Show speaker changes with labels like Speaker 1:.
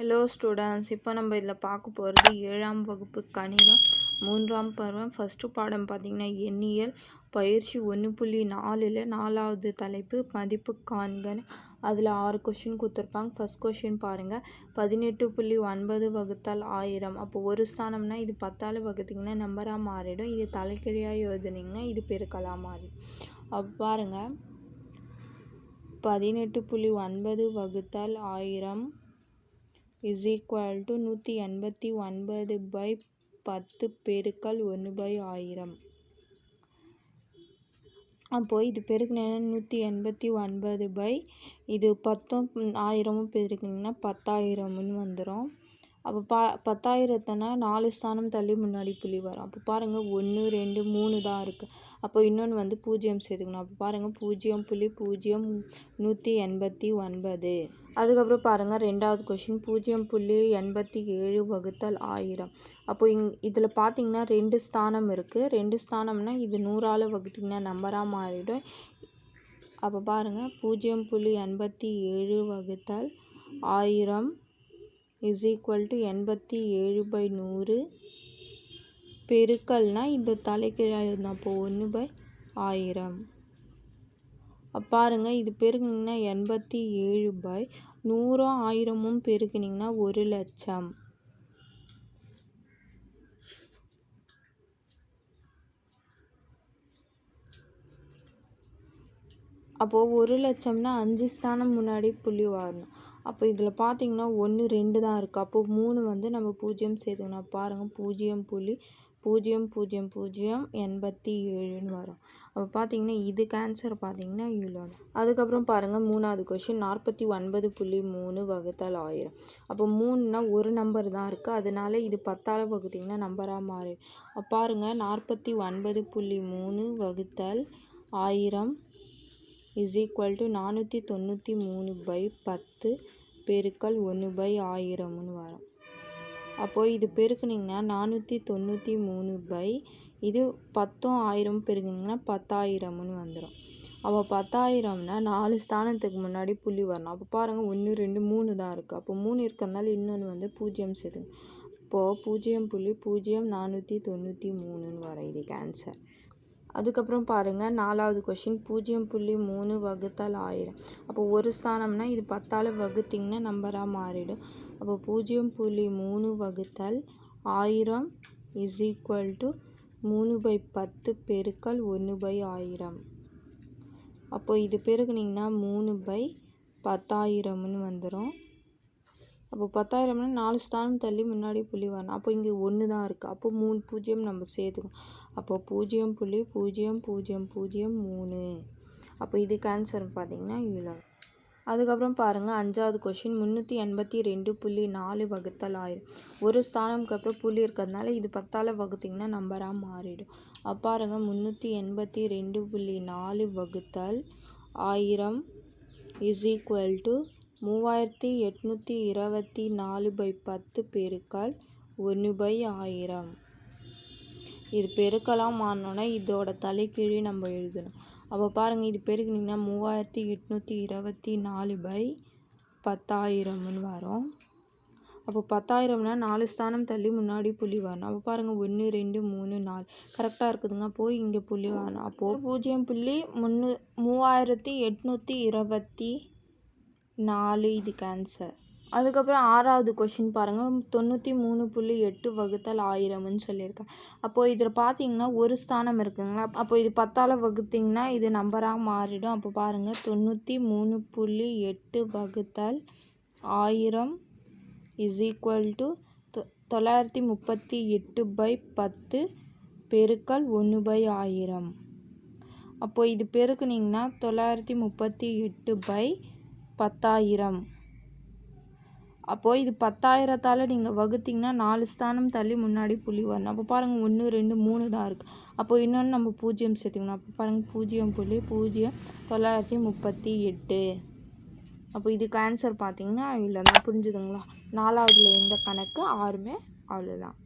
Speaker 1: Hello students இப்போ நம்ம இதில் பார்க்க போகிறது ஏழாம் வகுப்பு கணிதம் மூன்றாம் பருவம். ஃபஸ்ட்டு பாடம் பார்த்திங்கன்னா எண்ணியல் பயிற்சி ஒன்று புள்ளி நாலில் நாலாவது தலைப்பு மதிப்பு காண்கன்னு அதில் ஆறு கொஷின் கொடுத்துருப்பாங்க. ஃபஸ்ட் கொஷின் பாருங்கள் பதினெட்டு புள்ளி ஒன்பது வகுத்தால் ஆயிரம். அப்போ ஒரு ஸ்தானம்னா இது பத்தால் வகுத்திங்கன்னா நம்பராக மாறிடும். இது தலைக்கீழியாக எழுதுனீங்கன்னா இது பெருக்கலாக மாறிடும். அப்போ பாருங்கள் பதினெட்டு புள்ளி ஒன்பது வகுத்தால் ஆயிரம். இஸ் ஈக்குவல் டு நூற்றி எண்பத்தி ஒன்பது பை பத்து பெருக்கல் ஒன்று பை ஆயிரம். அப்போது இது பெருக்குனேன்னா நூற்றி எண்பத்தி ஒன்பது பை. இது பத்தும் ஆயிரமும் பெருக்குனிங்கன்னா பத்தாயிரம்னு வந்துடும் அப்போ பா பத்தாயிரத்தைனா நாலு ஸ்தானம் தள்ளி முன்னாடி புள்ளி வரும். அப்போ பாருங்கள் ஒன்று ரெண்டு மூணு தான் இருக்குது அப்போ இன்னொன்று வந்து பூஜ்ஜியம் சேர்த்துக்கணும். அப்போ பாருங்கள் பூஜ்ஜியம் புள்ளி பூஜ்ஜியம் நூற்றி எண்பத்தி ஒன்பது. அதுக்கப்புறம் பாருங்கள் ரெண்டாவது கொஷின் பூஜ்ஜியம் புள்ளி எண்பத்தி ஏழு வகுத்தல் ஆயிரம். அப்போ இங் இதில் பார்த்தீங்கன்னா ரெண்டு ஸ்தானம் இருக்குது ரெண்டு ஸ்தானம்னா இது நூறால் வகுத்திங்கன்னா நம்பராக மாறிடும். அப்போ பாருங்கள் பூஜ்ஜியம் புள்ளி எண்பத்தி ஏழு வகுத்தல் ஆயிரம். இஸ் ஈக்குவல் டு எண்பத்தி ஏழு பை நூறு. பெருக்கல்னால் இந்த தலைக்கீழாக அப்போ ஒன்று பை ஆயிரம். பாருங்கள் இது பெருக்குனிங்கன்னா எண்பத்தி ஏழு பை நூறும் ஆயிரமும் பெருக்குனிங்கன்னா ஒரு லட்சம். அப்போது ஒரு லட்சம்னா அஞ்சு ஸ்தானம் முன்னாடி புள்ளி வரணும். அப்போ இதில் பார்த்தீங்கன்னா ஒன்று ரெண்டு தான் இருக்குது அப்போது மூணு வந்து நம்ம பூஜ்ஜியம் சேர்த்துக்கணும். பாருங்கள் பூஜ்ஜியம் புள்ளி பூஜ்ஜியம் பூஜ்ஜியம் பூஜ்ஜியம் எண்பத்தி ஏழுன்னு வரும். அப்போ பார்த்தீங்கன்னா இதுக்கு ஆன்சர் பார்த்தீங்கன்னா இவ்வளோ அதுக்கப்புறம் பாருங்கள் மூணாவது கொஷின் நாற்பத்தி ஒன்பது புள்ளி மூணு வகுத்தல் ஆயிரம். அப்போ மூணுனா ஒரு நம்பர் தான் இருக்குது அதனால இது பத்தால் வகுத்திங்கன்னா நம்பராக மாறி பாருங்கள் நாற்பத்தி ஒன்பது புள்ளி மூணு வகுத்தல் ஆயிரம். இஸ் ஈக்குவல் டு நானூற்றி தொண்ணூற்றி மூணு பை பத்து பெருக்கல் ஒன்று பை ஆயிரம்னு வரும். அப்போது இது பெருக்குனிங்கன்னா நானூற்றி தொண்ணூற்றி மூணு பை இது பத்தும் ஆயிரம் பெருக்குனிங்கன்னா பத்தாயிரம்னு வந்துடும் அப்போ பத்தாயிரம்னா நாலு ஸ்தானத்துக்கு முன்னாடி புள்ளி வரணும். அப்போ பாருங்கள் ஒன்று ரெண்டு மூணு தான் இருக்குது அப்போ மூணு இருக்கிறதுனால இன்னொன்று வந்து பூஜ்ஜியம் சேர்த்துக்கணும் இப்போது பூஜ்ஜியம் புள்ளி பூஜ்ஜியம் நானூற்றி தொண்ணூற்றி மூணுன்னு வர இதுக்கு ஆன்சர் அதுக்கப்புறம் பாருங்கள் நாலாவது கொஷின் பூஜ்ஜியம் புள்ளி மூணு வகுத்தால் ஆயிரம். அப்போ ஒரு ஸ்தானம்னா இது பத்தால் வகுத்திங்கன்னா நம்பராக மாறிடும். அப்போ பூஜ்ஜியம் புள்ளி மூணு வகுத்தால் ஆயிரம் இஸ் ஈக்குவல் டு மூணு பை பத்து பெருக்கல் ஒன்று பை ஆயிரம். அப்போ இது பெருக்குனிங்கன்னா மூணு பை பத்தாயிரம்னு வந்துடும் அப்போ பத்தாயிரம்னா நாலு ஸ்தானம் தள்ளி முன்னாடி புள்ளி வரணும். அப்போ இங்கே ஒன்று தான் இருக்குது அப்போ மூணு பூஜ்ஜியம் நம்ம சேர்த்துக்கணும். அப்போது பூஜ்ஜியம் புள்ளி பூஜ்ஜியம் பூஜ்ஜியம் பூஜ்ஜியம் மூணு. அப்போ இதுக்கு ஆன்சர் பார்த்திங்கன்னா இவ்வளோ அதுக்கப்புறம் பாருங்கள் அஞ்சாவது கொஷின் முந்நூற்றி எண்பத்தி ரெண்டு புள்ளி நாலு வகுத்தல் ஆயிரம். ஒரு ஸ்தானம்க்கு அப்புறம் புள்ளி இருக்கிறதுனால இது பத்தால் வகுத்திங்கன்னா நம்பராக மாறிடும். அப்பாருங்க முந்நூற்றி எண்பத்தி ரெண்டு புள்ளி நாலு வகுத்தல் ஆயிரம் இஸ் ஈக்குவல் டு மூவாயிரத்தி எட்நூற்றி இருபத்தி நாலு பை பத்து பெருக்கால் ஒன்று பை ஆயிரம். இது பெருக்கலாம் மாறினோன்னா இதோட தலைக்கீழே நம்ம எழுதணும். அப்போ பாருங்கள் இது பெருக்குனிங்கன்னா மூவாயிரத்தி எட்நூற்றி இருபத்தி நாலு பை பத்தாயிரம்னு வரும். அப்போ பத்தாயிரம்னா நாலு ஸ்தானம் தள்ளி முன்னாடி புள்ளி வரணும். அப்போ பாருங்கள் ஒன்று ரெண்டு மூணு நாலு. கரெக்டாக இருக்குதுங்க. போய் இங்கே புள்ளி வரணும். அப்போது பூஜ்ஜியம் புள்ளி முன்னு மூவாயிரத்தி எட்நூற்றி இருபத்தி நாலு இதுக்கு ஆன்சர் அதுக்கப்புறம் ஆறாவது கொஷின் பாருங்கள் தொண்ணூற்றி மூணு புள்ளி எட்டு வகுத்தல் ஆயிரம்னு சொல்லியிருக்கேன் அப்போது இதில் பார்த்தீங்கன்னா ஒரு ஸ்தானம் இருக்குதுங்களா அப்போ இது பத்தால் வகுத்திங்கன்னா இது நம்பராக மாறிடும். அப்போ பாருங்கள் தொண்ணூற்றி மூணு புள்ளி எட்டு வகுத்தல் ஆயிரம் இஸ் ஈக்குவல் டு தொள்ளாயிரத்தி முப்பத்தி எட்டு பை பத்து பெருக்கல் ஒன்று பை ஆயிரம். அப்போது இது பெருக்குனிங்கன்னா தொள்ளாயிரத்தி முப்பத்தி எட்டு பை பத்தாயிரம். அப்போது இது பத்தாயிரத்தால் நீங்கள் வகுத்திங்கன்னா நாலு ஸ்தானம் தள்ளி முன்னாடி புள்ளி வரணும். அப்போ பாருங்கள் ஒன்று ரெண்டு மூணு தான் இருக்குது அப்போது இன்னொன்று நம்ம பூஜ்ஜியம் சேர்த்துக்கணும். அப்போ பாருங்கள் பூஜ்ஜியம் புள்ளி பூஜ்ஜியம் தொள்ளாயிரத்தி முப்பத்தி எட்டு. அப்போ இதுக்கு ஆன்சர் பார்த்தீங்கன்னா இவ்வளோ தான் புரிஞ்சுதுங்களா? நாலாவதுல எந்த கணக்கு? ஆறுமே அவ்வளோதான்